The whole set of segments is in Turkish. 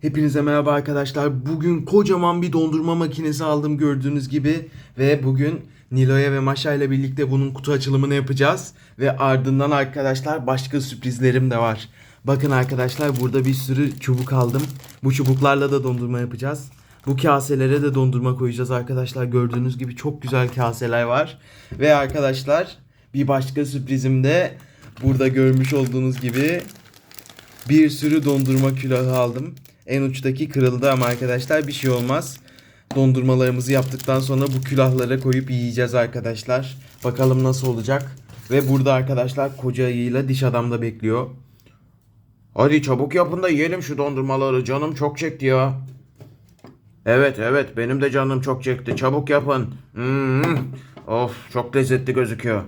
Hepinize merhaba arkadaşlar. Bugün kocaman bir dondurma makinesi aldım gördüğünüz gibi. Ve bugün Nilo'ya ve Maşa ile birlikte bunun kutu açılımını yapacağız. Ve ardından arkadaşlar başka sürprizlerim de var. Bakın arkadaşlar burada bir sürü çubuk aldım. Bu çubuklarla da dondurma yapacağız. Bu kaselere de dondurma koyacağız arkadaşlar. Gördüğünüz gibi çok güzel kaseler var. Ve arkadaşlar bir başka sürprizim de burada görmüş olduğunuz gibi bir sürü dondurma külahı aldım. En uçtaki kırıldı ama arkadaşlar bir şey olmaz. Dondurmalarımızı yaptıktan sonra bu külahlara koyup yiyeceğiz arkadaşlar. Bakalım nasıl olacak. Ve burada arkadaşlar koca ayıyla diş adam da bekliyor. Hadi çabuk yapın da yiyelim şu dondurmaları. Canım çok çekti ya. Evet evet benim de canım çok çekti. Çabuk yapın. Hmm. Of çok lezzetli gözüküyor.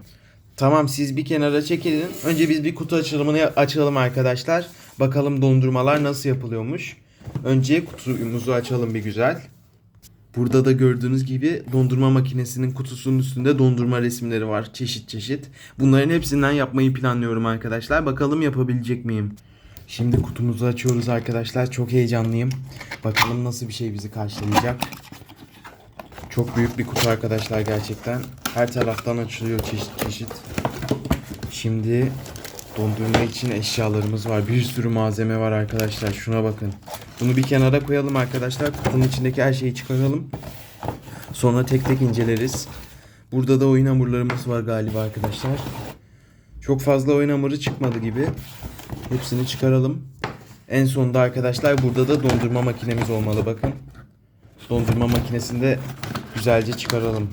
Tamam siz bir kenara çekilin. Önce biz bir kutu açılımını açalım arkadaşlar. Bakalım dondurmalar nasıl yapılıyormuş. Önce kutumuzu açalım bir güzel. Burada da gördüğünüz gibi dondurma makinesinin kutusunun üstünde dondurma resimleri var çeşit çeşit. Bunların hepsinden yapmayı planlıyorum arkadaşlar. Bakalım yapabilecek miyim? Şimdi kutumuzu açıyoruz arkadaşlar. Çok heyecanlıyım. Bakalım nasıl bir şey bizi karşılayacak. Çok büyük bir kutu arkadaşlar gerçekten. Her taraftan açılıyor çeşit çeşit. Şimdi dondurma için eşyalarımız var. Bir sürü malzeme var arkadaşlar. Şuna bakın. Bunu bir kenara koyalım arkadaşlar. Kutunun içindeki her şeyi çıkaralım. Sonra tek tek inceleriz. Burada da oyun hamurlarımız var galiba arkadaşlar. Çok fazla oyun hamuru çıkmadı gibi. Hepsini çıkaralım. En sonunda arkadaşlar burada da dondurma makinemiz olmalı bakın. Dondurma makinesinde güzelce çıkaralım.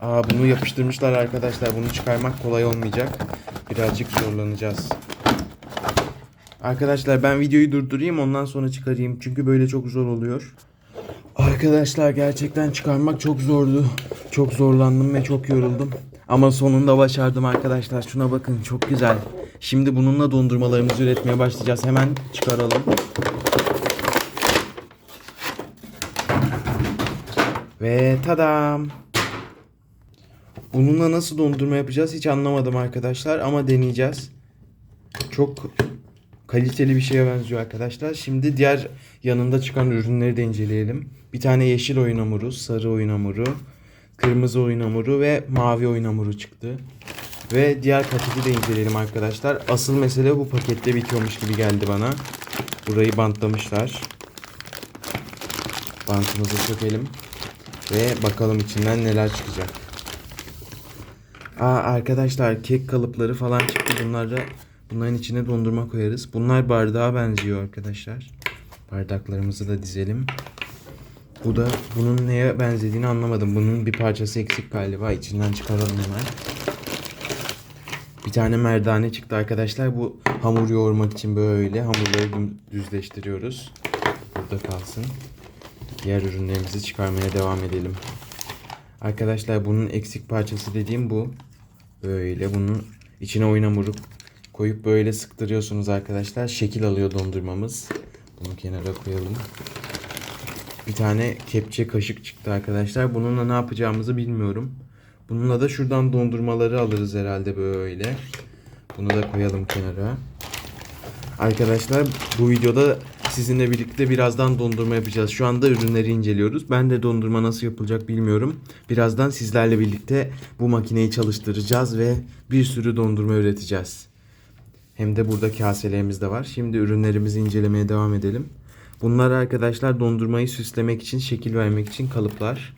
Aa bunu yapıştırmışlar arkadaşlar. Bunu çıkarmak kolay olmayacak. Birazcık zorlanacağız. Arkadaşlar ben videoyu durdurayım ondan sonra çıkarayım. Çünkü böyle çok zor oluyor. Arkadaşlar gerçekten çıkarmak çok zordu. Çok zorlandım ve çok yoruldum. Ama sonunda başardım arkadaşlar. Şuna bakın çok güzel. Şimdi bununla dondurmalarımızı üretmeye başlayacağız. Hemen çıkaralım. Ve tadam. Bununla nasıl dondurma yapacağız hiç anlamadım arkadaşlar ama deneyeceğiz. Çok kaliteli bir şeye benziyor arkadaşlar. Şimdi diğer yanında çıkan ürünleri de inceleyelim. Bir tane yeşil oyun hamuru, sarı oyun hamuru, kırmızı oyun hamuru ve mavi oyun hamuru çıktı. Ve diğer paketi de inceleyelim arkadaşlar. Asıl mesele bu pakette bitiyormuş gibi geldi bana. Burayı bantlamışlar. Bantımızı sökelim. Ve bakalım içinden neler çıkacak. Aa arkadaşlar kek kalıpları falan çıktı. Bunları bunların içine dondurma koyarız. Bunlar bardağa benziyor arkadaşlar. Bardaklarımızı da dizelim. Bu da bunun neye benzediğini anlamadım. Bunun bir parçası eksik galiba. İçinden çıkaralım hemen. Bir tane merdane çıktı arkadaşlar. Bu hamur yoğurmak için böyle hamurları düzleştiriyoruz. Burada kalsın. Diğer ürünlerimizi çıkarmaya devam edelim. Arkadaşlar bunun eksik parçası dediğim bu. Böyle bunun içine oyun hamuru koyup böyle sıktırıyorsunuz arkadaşlar. Şekil alıyor dondurmamız. Bunu kenara koyalım. Bir tane kepçe kaşık çıktı arkadaşlar. Bununla ne yapacağımızı bilmiyorum. Bununla da şuradan dondurmaları alırız herhalde böyle. Bunu da koyalım kenara. Arkadaşlar bu videoda sizinle birlikte birazdan dondurma yapacağız. Şu anda ürünleri inceliyoruz. Ben de dondurma nasıl yapılacak bilmiyorum. Birazdan sizlerle birlikte bu makineyi çalıştıracağız ve bir sürü dondurma üreteceğiz. Hem de burada kaselerimiz de var. Şimdi ürünlerimizi incelemeye devam edelim. Bunlar arkadaşlar dondurmayı süslemek için, şekil vermek için kalıplar.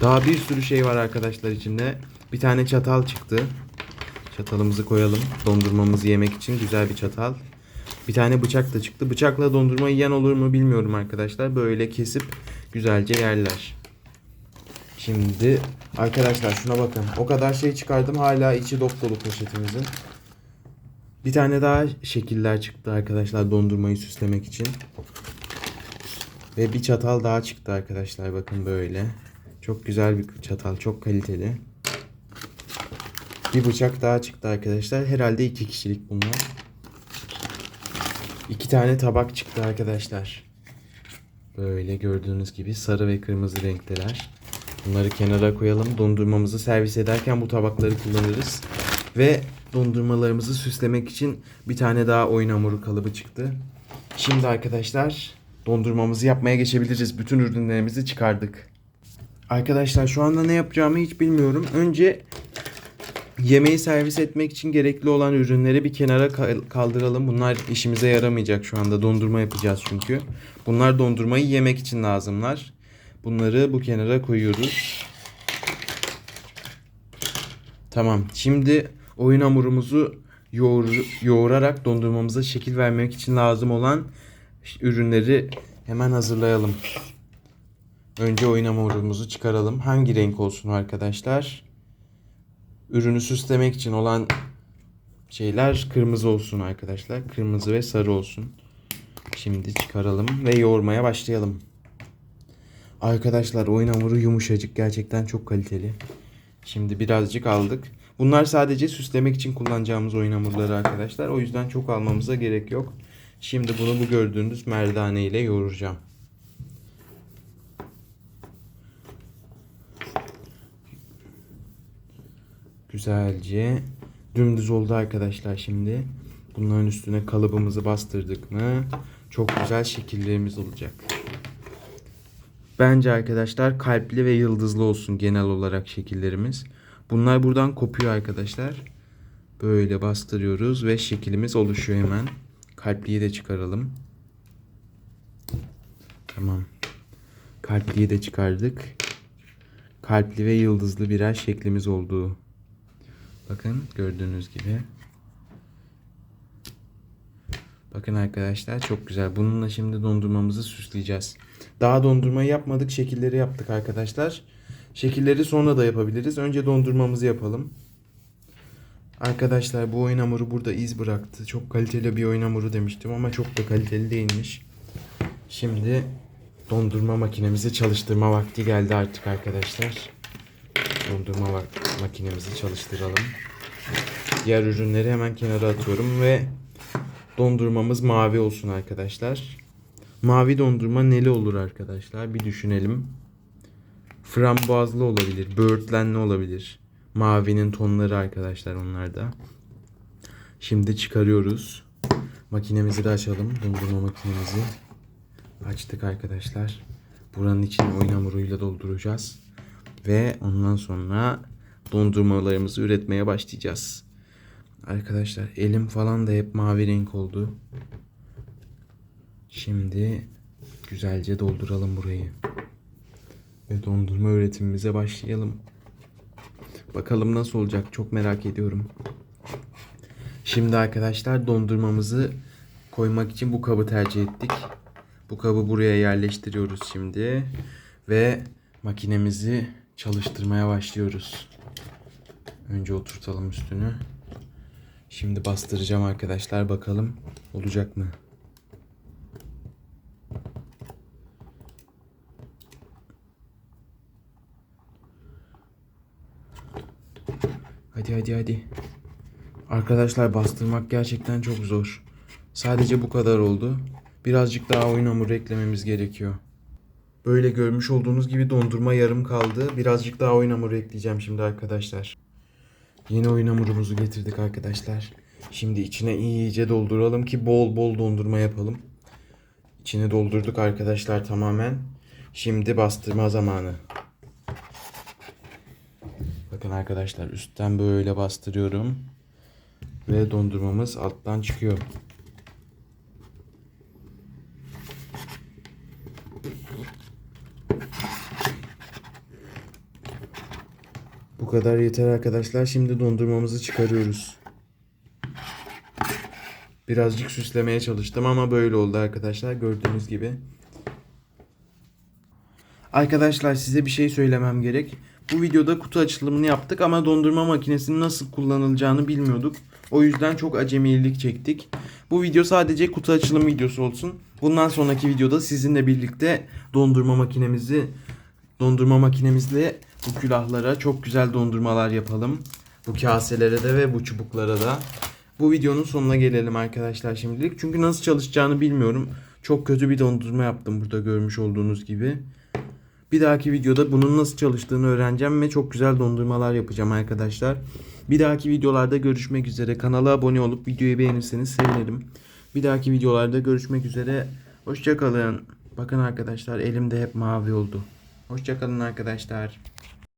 Daha bir sürü şey var arkadaşlar içinde. Bir tane çatal çıktı. Çatalımızı koyalım. Dondurmamızı yemek için güzel bir çatal. Bir tane bıçak da çıktı. Bıçakla dondurma yiyen olur mu bilmiyorum arkadaşlar. Böyle kesip güzelce yerler. Şimdi arkadaşlar şuna bakın. O kadar şey çıkardım. Hala içi dop dolu poşetimizin. Bir tane daha şekiller çıktı arkadaşlar dondurmayı süslemek için. Ve bir çatal daha çıktı arkadaşlar. Bakın böyle. Çok güzel bir çatal. Çok kaliteli. Bir bıçak daha çıktı arkadaşlar. Herhalde iki kişilik bunlar. İki tane tabak çıktı arkadaşlar. Böyle gördüğünüz gibi sarı ve kırmızı renkteler. Bunları kenara koyalım. Dondurmamızı servis ederken bu tabakları kullanırız. Ve dondurmalarımızı süslemek için bir tane daha oyun hamuru kalıbı çıktı. Şimdi arkadaşlar dondurmamızı yapmaya geçebiliriz. Bütün ürünlerimizi çıkardık. Arkadaşlar şu anda ne yapacağımı hiç bilmiyorum. Önce yemeği servis etmek için gerekli olan ürünleri bir kenara kal- kaldıralım. Bunlar işimize yaramayacak şu anda. Dondurma yapacağız çünkü. Bunlar dondurmayı yemek için lazımlar. Bunları bu kenara koyuyoruz. Tamam. Şimdi oyun hamurumuzu yoğur, yoğurarak dondurmamıza şekil vermek için lazım olan ürünleri hemen hazırlayalım. Önce oyun hamurumuzu çıkaralım. Hangi renk olsun arkadaşlar? Ürünü süslemek için olan şeyler kırmızı olsun arkadaşlar. Kırmızı ve sarı olsun. Şimdi çıkaralım ve yoğurmaya başlayalım. Arkadaşlar oyun hamuru yumuşacık. Gerçekten çok kaliteli. Şimdi birazcık aldık. Bunlar sadece süslemek için kullanacağımız oyun hamurları arkadaşlar. O yüzden çok almamıza gerek yok. Şimdi bunu bu gördüğünüz merdane ile yoğuracağım. Güzelce dümdüz oldu arkadaşlar şimdi. Bunların üstüne kalıbımızı bastırdık mı çok güzel şekillerimiz olacak. Bence arkadaşlar kalpli ve yıldızlı olsun genel olarak şekillerimiz. Bunlar buradan kopuyor arkadaşlar. Böyle bastırıyoruz ve şekilimiz oluşuyor hemen. Kalpliyi de çıkaralım. Tamam. Kalpliyi de çıkardık. Kalpli ve yıldızlı birer şeklimiz oldu. Bakın gördüğünüz gibi. Bakın arkadaşlar çok güzel. Bununla şimdi dondurmamızı süsleyeceğiz. Daha dondurmayı yapmadık. Şekilleri yaptık arkadaşlar. Şekilleri sonra da yapabiliriz. Önce dondurmamızı yapalım. Arkadaşlar bu oyun hamuru burada iz bıraktı. Çok kaliteli bir oyun hamuru demiştim ama çok da kaliteli değilmiş. Şimdi dondurma makinemizi çalıştırma vakti geldi artık arkadaşlar. Dondurma makinemizi çalıştıralım. Diğer ürünleri hemen kenara atıyorum ve dondurmamız mavi olsun arkadaşlar. Mavi dondurma neli olur arkadaşlar? Bir düşünelim. Frambuazlı olabilir, böğürtlenli olabilir. Mavinin tonları arkadaşlar onlar da. Şimdi çıkarıyoruz. Makinemizi de açalım. Dondurma makinemizi. Açtık arkadaşlar. Buranın içini oyun hamuruyla dolduracağız. Ve ondan sonra dondurmalarımızı üretmeye başlayacağız. Arkadaşlar elim falan da hep mavi renk oldu. Şimdi güzelce dolduralım burayı. Ve dondurma üretimimize başlayalım. Bakalım nasıl olacak çok merak ediyorum. Şimdi arkadaşlar dondurmamızı koymak için bu kabı tercih ettik. Bu kabı buraya yerleştiriyoruz şimdi. Ve makinemizi çalıştırmaya başlıyoruz. Önce oturtalım üstünü. Şimdi bastıracağım arkadaşlar bakalım olacak mı? Hadi hadi hadi. Arkadaşlar bastırmak gerçekten çok zor. Sadece bu kadar oldu. Birazcık daha oyun hamuru eklememiz gerekiyor. Böyle görmüş olduğunuz gibi dondurma yarım kaldı. Birazcık daha oyun hamuru ekleyeceğim şimdi arkadaşlar. Yeni oyun hamurumuzu getirdik arkadaşlar. Şimdi içine iyice dolduralım ki bol bol dondurma yapalım. İçine doldurduk arkadaşlar tamamen. Şimdi bastırma zamanı. Bakın arkadaşlar üstten böyle bastırıyorum. Ve dondurmamız alttan çıkıyor. Bu kadar yeter arkadaşlar. Şimdi dondurmamızı çıkarıyoruz. Birazcık süslemeye çalıştım ama böyle oldu arkadaşlar. Gördüğünüz gibi. Arkadaşlar size bir şey söylemem gerek. Bu videoda kutu açılımını yaptık ama dondurma makinesinin nasıl kullanılacağını bilmiyorduk. O yüzden çok acemilik çektik. Bu video sadece kutu açılım videosu olsun. Bundan sonraki videoda sizinle birlikte dondurma makinemizi dondurma makinemizle bu külahlara çok güzel dondurmalar yapalım. Bu kaselere de ve bu çubuklara da. Bu videonun sonuna gelelim arkadaşlar şimdilik. Çünkü nasıl çalışacağını bilmiyorum. Çok kötü bir dondurma yaptım burada görmüş olduğunuz gibi. Bir dahaki videoda bunun nasıl çalıştığını öğreneceğim ve çok güzel dondurmalar yapacağım arkadaşlar. Bir dahaki videolarda görüşmek üzere. Kanala abone olup videoyu beğenirseniz sevinirim. Bir dahaki videolarda görüşmek üzere. Hoşçakalın. Bakın arkadaşlar elimde hep mavi oldu. Hoşçakalın arkadaşlar.